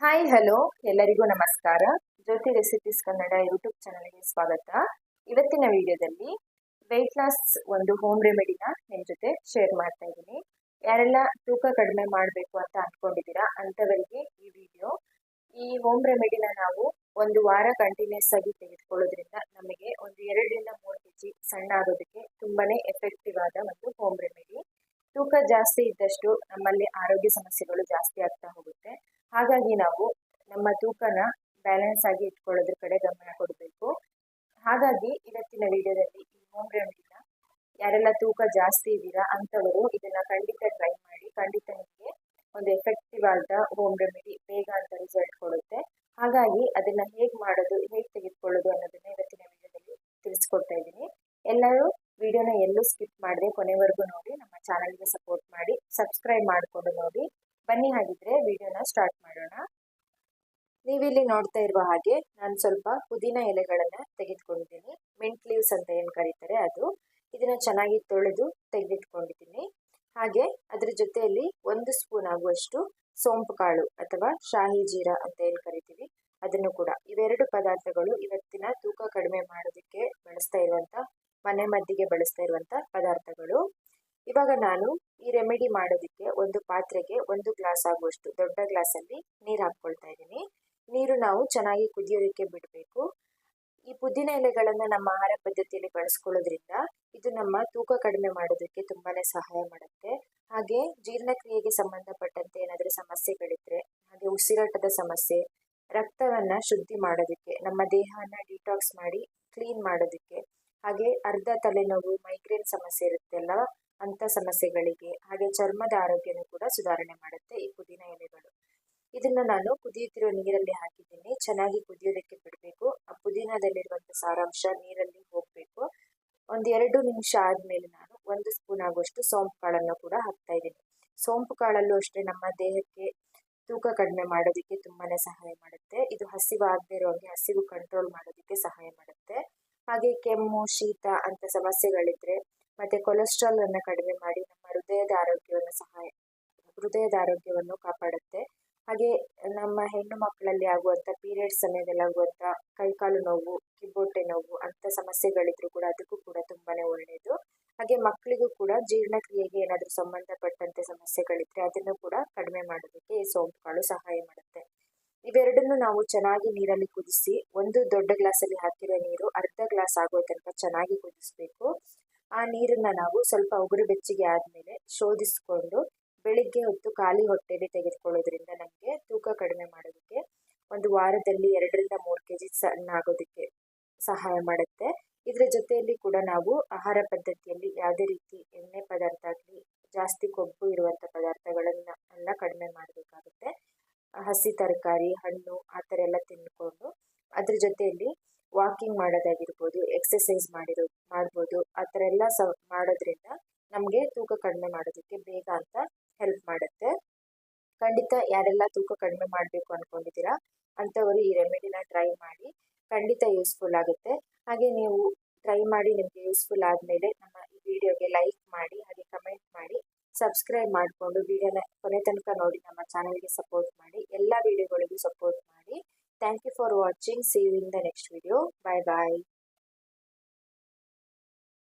Hi hello ಎಲ್ಲರಿಗೂ ನಮಸ್ಕಾರ. ಜ್ಯೋತಿ recipes Kannada YouTube ಚಾನಲ್ಗೆ ಸ್ವಾಗತ. ಇವತ್ತಿನ ವಿಡಿಯೋದಲ್ಲಿ ವೆಯ್ಟ್ ಲಾಸ್ ಒಂದು ಹೋಮ್ ರೆಮಿಡಿನ ನಿಮ್ಮ ಜೊತೆ ಶೇರ್ ಮಾಡ್ತಾ ಇದ್ದೀನಿ. ಯಾರೆಲ್ಲ ತೂಕ ಕಡಿಮೆ ಮಾಡಬೇಕು ಅಂತ ಅಂದ್ಕೊಂಡಿದ್ದೀರಾ ಅಂಥವರಿಗೆ ಈ ವಿಡಿಯೋ, ಈ ಹೋಮ್ ರೆಮಿಡಿನ ನಾವು ಒಂದು ವಾರ ಕಂಟಿನ್ಯೂಸ್ ಆಗಿ ತೆಗೆದುಕೊಳ್ಳೋದ್ರಿಂದ ನಮಗೆ ಒಂದು ಎರಡರಿಂದ ಮೂರು ಕೆ ಜಿ ಸಣ್ಣ ಆಗೋದಕ್ಕೆ ತುಂಬಾನೇ ಎಫೆಕ್ಟಿವ್ ಆದ ಒಂದು ಹೋಮ್ ರೆಮಿಡಿ ತೂಕ ಜಾಸ್ತಿ ಇದ್ದಷ್ಟು ನಮ್ಮಲ್ಲಿ ಆರೋಗ್ಯ ಸಮಸ್ಯೆಗಳು ಜಾಸ್ತಿ ಆಗ್ತಾ ಹೋಗುತ್ತೆ. ಹಾಗಾಗಿ ನಾವು ನಮ್ಮ ತೂಕನ ಬ್ಯಾಲೆನ್ಸ್ ಆಗಿ ಇಟ್ಕೊಳ್ಳೋದ್ರ ಕಡೆ ಗಮನ ಕೊಡಬೇಕು. ಹಾಗಾಗಿ ಇವತ್ತಿನ ವಿಡಿಯೋದಲ್ಲಿ ಈ ಹೋಮ್ ರೆಮಿಡಿನ ಯಾರೆಲ್ಲ ತೂಕ ಜಾಸ್ತಿ ಇದ್ದೀರಾ ಅಂಥವರು ಇದನ್ನ ಖಂಡಿತ ಟ್ರೈ ಮಾಡಿ, ಖಂಡಿತ ನಿಮಗೆ ಒಂದು ಎಫೆಕ್ಟಿವ್ ಆದ ಹೋಮ್ ರೆಮಿಡಿ ಬೇಗ ಅಂತ ರಿಸಲ್ಟ್ ಕೊಡುತ್ತೆ. ಹಾಗಾಗಿ ಅದನ್ನ ಹೇಗೆ ಮಾಡೋದು, ಹೇಗೆ ತೆಗೆದುಕೊಳ್ಳೋದು ಅನ್ನೋದನ್ನ ಇವತ್ತಿನ ವಿಡಿಯೋದಲ್ಲಿ ತಿಳಿಸ್ಕೊಡ್ತಾ ಇದ್ದೀನಿ. ಎಲ್ಲರೂ ವಿಡಿಯೋನ ಎಲ್ಲೂ ಸ್ಕಿಪ್ ಮಾಡದೆ ಕೊನೆವರೆಗೂ ನೋಡಿ, ನಮ್ಮ ಚಾನಲ್ಗೆ ಸಪೋರ್ಟ್ ಮಾಡಿ ಸಬ್ಸ್ಕ್ರೈಬ್ ಮಾಡಿಕೊಂಡು ನೋಡಿ. ಬನ್ನಿ ಹಾಗಿದ್ರೆ ವಿಡಿಯೋನ ಸ್ಟಾರ್ಟ್ ಮಾಡೋಣ. ನೀವಿಲ್ಲಿ ನೋಡ್ತಾ ಇರುವ ಹಾಗೆ ನಾನು ಸ್ವಲ್ಪ ಪುದೀನ ಎಲೆಗಳನ್ನ ತೆಗೆದುಕೊಂಡಿದ್ದೀನಿ. ಮಿಂಟ್ ಲೀವ್ಸ್ ಅಂತ ಏನು ಕರೀತಾರೆ ಅದು. ಇದನ್ನ ಚೆನ್ನಾಗಿ ತೊಳೆದು ತೆಗೆದಿಟ್ಕೊಂಡಿದ್ದೀನಿ. ಹಾಗೆ ಅದ್ರ ಜೊತೆಯಲ್ಲಿ ಒಂದು ಸ್ಪೂನ್ ಆಗುವಷ್ಟು ಸೋಂಪು ಕಾಳು ಅಥವಾ ಶಾಹಿ ಜೀರಾ ಅಂತ ಏನು ಕರಿತೀವಿ ಅದನ್ನು ಕೂಡ. ಇವೆರಡು ಪದಾರ್ಥಗಳು ಇವತ್ತಿನ ತೂಕ ಕಡಿಮೆ ಮಾಡೋದಕ್ಕೆ ಬಳಸ್ತಾ ಇರುವಂತ ಮನೆ ಮದ್ದಿಗೆ ಬಳಸ್ತಾ ಇರುವಂತ ಪದಾರ್ಥಗಳು. ಇವಾಗ ನಾನು ರೆಮಿಡಿ ಮಾಡೋದಕ್ಕೆ ಒಂದು ಪಾತ್ರೆಗೆ ಒಂದು ಗ್ಲಾಸ್ ಆಗುವಷ್ಟು ದೊಡ್ಡ ಗ್ಲಾಸಲ್ಲಿ ನೀರು ಹಾಕ್ಕೊಳ್ತಾ ಇದ್ದೀನಿ. ನೀರು ನಾವು ಚೆನ್ನಾಗಿ ಕುದಿಯೋದಕ್ಕೆ ಬಿಡಬೇಕು. ಈ ಪುದೀನ ಎಲೆಗಳನ್ನು ನಮ್ಮ ಆಹಾರ ಪದ್ಧತಿಯಲ್ಲಿ ಬಳಸ್ಕೊಳ್ಳೋದ್ರಿಂದ ಇದು ನಮ್ಮ ತೂಕ ಕಡಿಮೆ ಮಾಡೋದಕ್ಕೆ ತುಂಬಾನೇ ಸಹಾಯ ಮಾಡುತ್ತೆ. ಹಾಗೆ ಜೀರ್ಣಕ್ರಿಯೆಗೆ ಸಂಬಂಧಪಟ್ಟಂತೆ ಏನಾದರೂ ಸಮಸ್ಯೆಗಳಿದ್ರೆ, ಹಾಗೆ ಉಸಿರಾಟದ ಸಮಸ್ಯೆ, ರಕ್ತವನ್ನು ಶುದ್ಧಿ ಮಾಡೋದಕ್ಕೆ, ನಮ್ಮ ದೇಹನ ಡಿಟಾಕ್ಸ್ ಮಾಡಿ ಕ್ಲೀನ್ ಮಾಡೋದಕ್ಕೆ, ಹಾಗೆ ಅರ್ಧ ತಲೆನೋವು ಮೈಗ್ರೇನ್ ಸಮಸ್ಯೆ ಇರುತ್ತೆಲ್ಲ ಅಂಥ ಸಮಸ್ಯೆಗಳಿಗೆ ಹಾಗೆ ಚರ್ಮದ ಆರೋಗ್ಯನೂ ಕೂಡ ಸುಧಾರಣೆ ಮಾಡುತ್ತೆ ಈ ಪುದೀನ ಎಲೆಗಳು. ಇದನ್ನ ನಾನು ಕುದಿಯುತ್ತಿರೋ ನೀರಲ್ಲಿ ಹಾಕಿದ್ದೀನಿ. ಚೆನ್ನಾಗಿ ಕುದಿಯೋದಕ್ಕೆ ಬಿಡಬೇಕು. ಆ ಪುದೀನದಲ್ಲಿರುವಂಥ ಸಾರಾಂಶ ನೀರಲ್ಲಿ ಹೋಗಬೇಕು. ಒಂದೆರಡು ನಿಮಿಷ ಆದಮೇಲೆ ನಾನು ಒಂದು ಸ್ಪೂನ್ ಆಗುವಷ್ಟು ಸೋಂಪು ಕಾಳನ್ನು ಕೂಡ ಹಾಕ್ತಾ ಇದ್ದೀನಿ. ಸೋಂಪು ಕಾಳಲ್ಲೂ ಅಷ್ಟೇ ನಮ್ಮ ದೇಹಕ್ಕೆ ತೂಕ ಕಡಿಮೆ ಮಾಡೋದಕ್ಕೆ ತುಂಬಾನೇ ಸಹಾಯ ಮಾಡುತ್ತೆ. ಇದು ಹಸಿವು ಆಗದೆ ಇರೋಂಗೆ ಹಸಿವು ಕಂಟ್ರೋಲ್ ಮಾಡೋದಕ್ಕೆ ಸಹಾಯ ಮಾಡುತ್ತೆ. ಹಾಗೆ ಕೆಮ್ಮು, ಶೀತ ಅಂತ ಸಮಸ್ಯೆಗಳಿದ್ರೆ ಮತ್ತೆ ಕೊಲೆಸ್ಟ್ರಾಲ್ ಅನ್ನ ಕಡಿಮೆ ಮಾಡಿ ನಮ್ಮ ಹೃದಯದ ಆರೋಗ್ಯವನ್ನು ಸಹಾಯ, ಹೃದಯದ ಆರೋಗ್ಯವನ್ನು ಕಾಪಾಡುತ್ತೆ. ಹಾಗೆ ನಮ್ಮ ಹೆಣ್ಣು ಮಕ್ಕಳಲ್ಲಿ ಆಗುವಂಥ ಪೀರಿಯಡ್ಸ್ ಸಮಯದಲ್ಲಿ ಆಗುವಂಥ ಕೈಕಾಲು ನೋವು, ಕಿಬ್ಬೊಟ್ಟೆ ನೋವು ಅಂಥ ಸಮಸ್ಯೆಗಳಿದ್ರು ಕೂಡ ಅದಕ್ಕೂ ಕೂಡ ತುಂಬಾನೇ ಒಳ್ಳೆಯದು ಹಾಗೆ ಮಕ್ಕಳಿಗೂ ಕೂಡ ಜೀರ್ಣಕ್ರಿಯೆಗೆ ಏನಾದರೂ ಸಂಬಂಧಪಟ್ಟಂತೆ ಸಮಸ್ಯೆಗಳಿದ್ರೆ ಅದನ್ನು ಕೂಡ ಕಡಿಮೆ ಮಾಡೋದಕ್ಕೆ ಈ ಸೋಂಪು ಸಹಾಯ ಮಾಡುತ್ತೆ. ಇವೆರಡನ್ನು ನಾವು ಚೆನ್ನಾಗಿ ನೀರಲ್ಲಿ ಕುದಿಸಿ ಒಂದು ದೊಡ್ಡ ಗ್ಲಾಸಲ್ಲಿ ಹಾಕಿರೋ ನೀರು ಅರ್ಧ ಗ್ಲಾಸ್ ಆಗೋ ತನಕ ಚೆನ್ನಾಗಿ ಕುದಿಸ್ಬೇಕು. ಆ ನೀರನ್ನ ನಾವು ಸ್ವಲ್ಪ ಉಗುರು ಬೆಚ್ಚಗೆ ಆದಮೇಲೆ ಶೋಧಿಸಿಕೊಂಡು ಬೆಳಿಗ್ಗೆ ಹೊತ್ತು ಖಾಲಿ ಹೊಟ್ಟೆಯಲ್ಲಿ ತೆಗೆದುಕೊಳ್ಳೋದ್ರಿಂದ ನಮಗೆ ತೂಕ ಕಡಿಮೆ ಮಾಡೋದಕ್ಕೆ ಒಂದು ವಾರದಲ್ಲಿ ಎರಡರಿಂದ ಮೂರು ಕೆ ಜಿ ಸಣ್ಣ ಆಗೋದಕ್ಕೆ ಸಹಾಯ ಮಾಡುತ್ತೆ. ಇದರ ಜೊತೆಯಲ್ಲಿ ಕೂಡ ನಾವು ಆಹಾರ ಪದ್ಧತಿಯಲ್ಲಿ ಯಾವುದೇ ರೀತಿ ಎಣ್ಣೆ ಪದಾರ್ಥ ಆಗಲಿ, ಜಾಸ್ತಿ ಕೊಬ್ಬು ಇರುವಂಥ ಪದಾರ್ಥಗಳನ್ನ ಎಲ್ಲ ಕಡಿಮೆ ಮಾಡಬೇಕಾಗುತ್ತೆ. ಹಸಿ ತರಕಾರಿ, ಹಣ್ಣು ಆ ಥರ ಎಲ್ಲ ತಿನ್ಕೊಂಡು ಅದ್ರ ಜೊತೆಯಲ್ಲಿ ವಾಕಿಂಗ್ ಮಾಡೋದಾಗಿರ್ಬೋದು ಎಕ್ಸಸೈಸ್ ಮಾಡಿರೋ ಮಾಡ್ಬೋದು. ಆ ಥರ ಎಲ್ಲ ಸ ಮಾಡೋದ್ರಿಂದ ನಮಗೆ ತೂಕ ಕಡಿಮೆ ಮಾಡೋದಕ್ಕೆ ಬೇಗ ಅಂತ ಹೆಲ್ಪ್ ಮಾಡುತ್ತೆ. ಖಂಡಿತ ಯಾರೆಲ್ಲ ತೂಕ ಕಡಿಮೆ ಮಾಡಬೇಕು ಅಂದ್ಕೊಂಡಿದ್ದೀರಾ ಅಂಥವರು ಈ ರೆಮಿಡಿನ ಟ್ರೈ ಮಾಡಿ ಖಂಡಿತ ಯೂಸ್ಫುಲ್ ಆಗುತ್ತೆ. ಹಾಗೆ ನೀವು ಟ್ರೈ ಮಾಡಿ ನಿಮಗೆ ಯೂಸ್ಫುಲ್ ಆದಮೇಲೆ ನಮ್ಮ ಈ ವಿಡಿಯೋಗೆ ಲೈಕ್ ಮಾಡಿ, ಹಾಗೆ ಕಮೆಂಟ್ ಮಾಡಿ ಸಬ್ಸ್ಕ್ರೈಬ್ ಮಾಡಿಕೊಂಡು ವಿಡಿಯೋನ ಕೊನೆ ತನಕ ನೋಡಿ, ನಮ್ಮ ಚಾನಲ್ಗೆ ಸಪೋರ್ಟ್ ಮಾಡಿ, ಎಲ್ಲ ವಿಡಿಯೋಗಳಿಗೂ ಸಪೋರ್ಟ್ ಮಾಡಿ. Thank you for watching see you in the next video bye bye